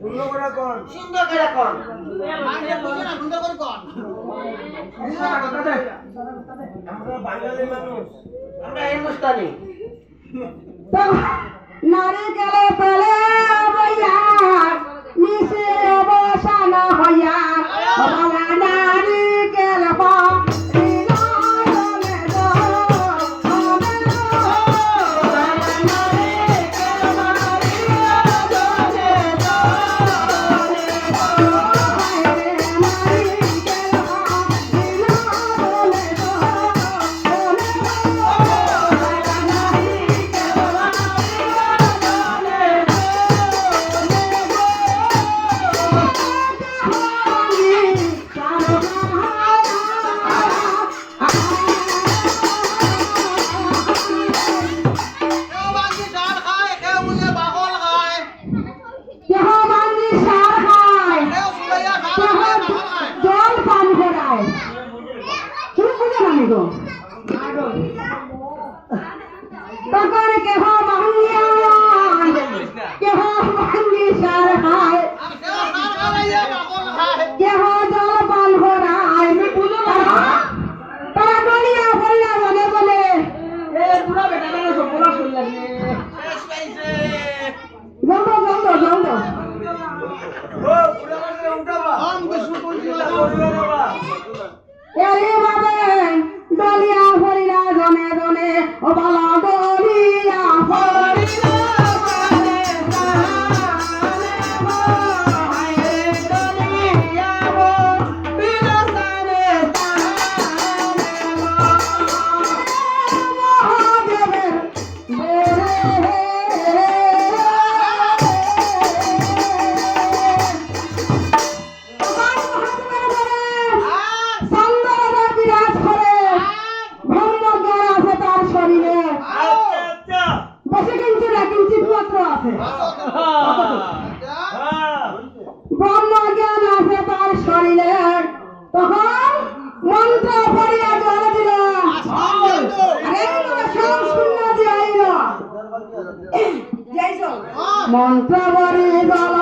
সুন্দর করে কর সুন্দর করে কর আমরা বাঙালি মানুষ। আমরা হিন্দুস্তানি। নারিকেলে পেলে অবয়া মিশে অবসান হইয়া E aí, আছে ব্রহ্ম জ্ঞান আছে তার শরীরে। তখন মন্ত্র পড়িয়া জল দিল। আইল মন্ত্র পড়ি জল